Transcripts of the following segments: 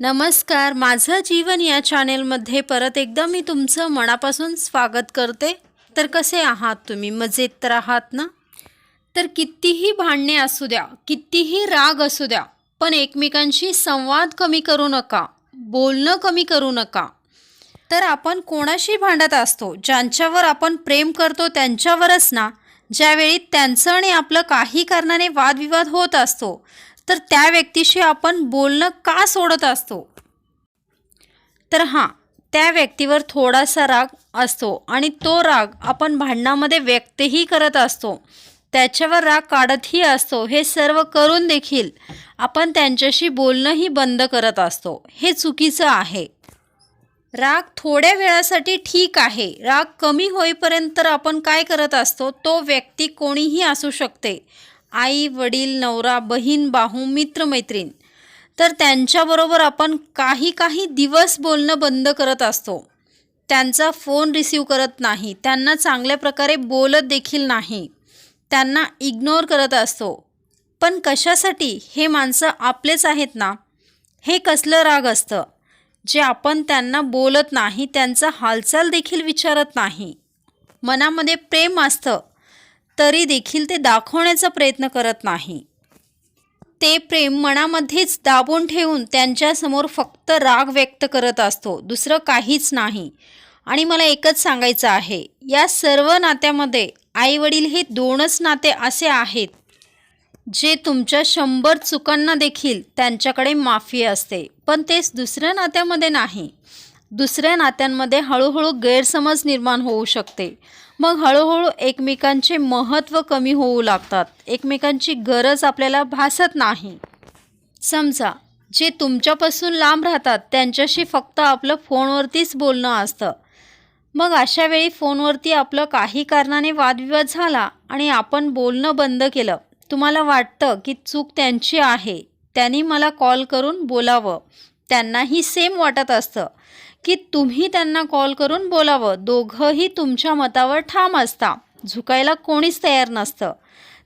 नमस्कार माझं जीवन या चॅनेलमध्ये परत एकदा मी तुमचं मनापासून स्वागत करते. तर कसे आहात तुम्ही? मजेत तर आहात ना? तर कितीही भांडणे असू द्या कितीही राग असू द्या पण एकमेकांशी संवाद कमी करू नका बोलणं कमी करू नका. तर आपण कोणाशी भांडत असतो ज्यांच्यावर आपण प्रेम करतो त्यांच्यावरच ना? ज्यावेळी त्यांचं आणि आपलं काही कारणाने वादविवाद होत असतो तर त्या व्यक्तीशी आपण बोलणं का सोडत असतो? तर हां त्या व्यक्तीवर थोडासा राग असतो आणि तो राग आपण भांडणामध्ये व्यक्तही करत असतो. त्याच्यावर राग काढतही असतो. हे सर्व करून देखील आपण त्यांच्याशी बोलणंही बंद करत असतो. हे चुकीचं आहे. राग थोड्या वेळासाठी ठीक आहे. राग कमी होईपर्यंत आपण काय करत असतो? तो व्यक्ती कोणीही असू शकते. आई वडील नवरा बहीण बाहू मित्रमैत्रीण तर त्यांच्याबरोबर आपण काही काही दिवस बोलणं बंद करत असतो. त्यांचा फोन रिसीव करत नाही. त्यांना चांगल्या प्रकारे बोलत देखील नाही. त्यांना इग्नोर करत असतो. पण कशासाठी? हे माणसं आपलेच आहेत ना? हे कसलं राग असतं? जे आपण त्यांना बोलत नाही त्यांचा हालचाल देखील विचारत नाही. मनामध्ये प्रेम असतं. तरी देखील ते दाखवण्याचा प्रयत्न करत नाही. ते प्रेम मनामध्येच दाबून ठेवून त्यांच्यासमोर फक्त राग व्यक्त करत असतो दुसरं काहीच नाही. आणि मला एकच सांगायचं आहे या सर्व नात्यामध्ये आईवडील हे दोनच नाते असे आहेत जे तुमच्या शंभर चुकांना देखील त्यांच्याकडे माफी असते पण तेच दुसऱ्या नात्यामध्ये नाही. दुसऱ्या नात्यांमध्ये हळूहळू गैरसमज निर्माण होऊ शकते. मग हळूहळू एकमेकांचे महत्त्व कमी होऊ लागतात. एकमेकांची गरज आपल्याला भासत नाही. समजा जे तुमच्यापासून लांब राहतात त्यांच्याशी फक्त आपलं फोनवरतीच बोलणं असतं. मग अशा वेळी फोनवरती आपलं काही कारणाने वादविवाद झाला आणि आपण बोलणं बंद केलं तुम्हाला वाटतं की चूक त्यांची आहे. त्यांनी मला कॉल करून बोलावं. त्यांनाही सेम वाटत असतं. की तुम्ही त्यांना कॉल करून बोलावं. दोघंही तुमच्या मतावर ठाम असता. झुकायला कोणीच तयार नसतं.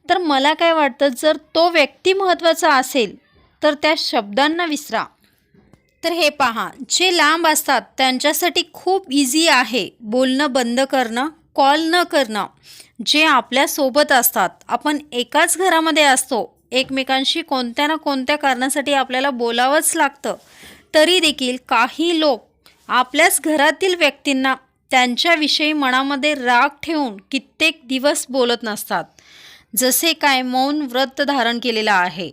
तर मला काय वाटतं जर तो व्यक्ती महत्त्वाचा असेल तर त्या शब्दांना विसरा. तर हे पहा जे लांब असतात त्यांच्यासाठी खूप इझी आहे बोलणं बंद करणं कॉल न करणं. जे आपल्यासोबत असतात आपण एकाच घरामध्ये असतो. एकमेकांशी कोणत्या ना कोणत्या कारणासाठी आपल्याला बोलावंच लागतं. तरी देखील काही लोक आपल्याच घरातील व्यक्तींना त्यांच्याविषयी मनामध्ये राग ठेवून कित्येक दिवस बोलत नसतात. जसे काय मौन व्रत धारण केलेलं आहे.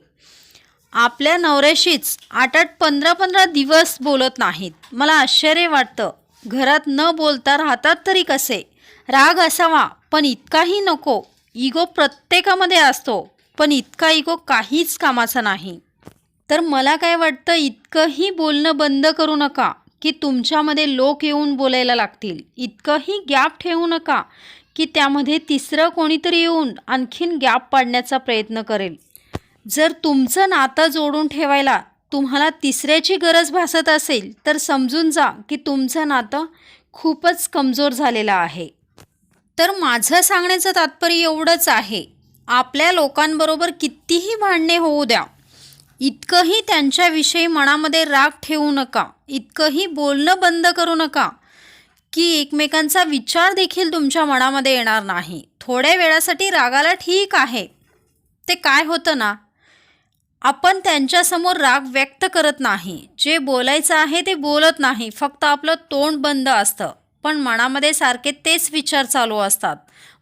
आपल्या नवऱ्याशीच आठ आठ पंधरा पंधरा दिवस बोलत नाहीत. मला आश्चर्य वाटतं. घरात न बोलता राहतात तरी कसे? राग असावा पण इतकाही नको. इगो प्रत्येकामध्ये असतो पण इतका इगो काहीच कामाचा नाही. तर मला काय वाटतं इतकंही बोलणं बंद करू नका. की तुमच्यामध्ये लोक येऊन बोलायला लागतील. इतकंही गॅप ठेवू नका की त्यामध्ये तिसरं कोणीतरी येऊन आणखीन गॅप पाडण्याचा प्रयत्न करेल. जर तुमचं नातं जोडून ठेवायला तुम्हाला तिसऱ्याची गरज भासत असेल तर समजून जा की तुमचं नातं खूपच कमजोर झालेलं आहे. तर माझं सांगण्याचं तात्पर्य एवढंच आहे. आपल्या लोकांबरोबर कितीही भांडणे होऊ द्या इतकंही त्यांच्याविषयी मनामध्ये राग ठेवू नका. इतकंही बोलणं बंद करू नका की एकमेकांचा विचार देखील तुमच्या मनामध्ये येणार नाही. थोड्या वेळासाठी रागाला ठीक आहे. ते काय होतं ना? आपण त्यांच्यासमोर राग व्यक्त करत नाही. जे बोलायचं आहे ते बोलत नाही. फक्त आपलं तोंड बंद असतं. पण मनामध्ये सारखे तेच विचार चालू असतात.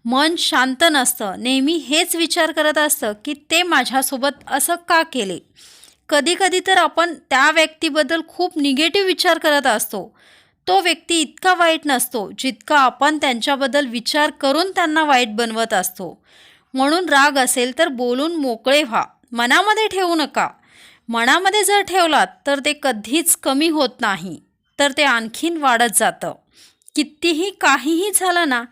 मन शांत नसतं. नेहमी हेच विचार करत असतं की ते माझ्यासोबत असं का केले? कधीकधी तर आपण त्या व्यक्तीबद्दल खूप निगेटिव्ह विचार करत असतो. तो व्यक्ती इतका वाईट नसतो जितका आपण त्यांच्याबद्दल विचार करून त्यांना वाईट बनवत असतो. म्हणून राग असेल तर बोलून मोकळे व्हा. मनामध्ये ठेवू नका. मनामध्ये जर ठेवलात तर ते कधीच कमी होत नाही. तर ते आणखीन वाढत जातं. कितीही काहीही झालं ना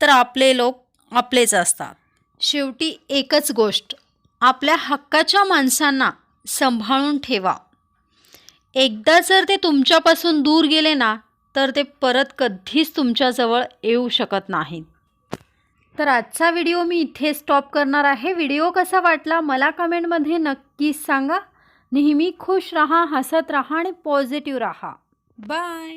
तर आपले लोक आपलेच असतात. शेवटी एकच गोष्ट आपल्या हक्काच्या माणसांना सांभाळून ठेवा. एकदा जर ते तुमच्यापासून दूर गेले ना तर ते परत कधीच तुमच्याजवळ येऊ शकत नाहीत. तर आजचा व्हिडिओ मी इथे स्टॉप करणार आहे. व्हिडिओ कसा वाटला मला कमेंटमध्ये नक्कीच सांगा. नेहमी खुश रहा हसत रहा आणि पॉझिटिव्ह राहा. बाय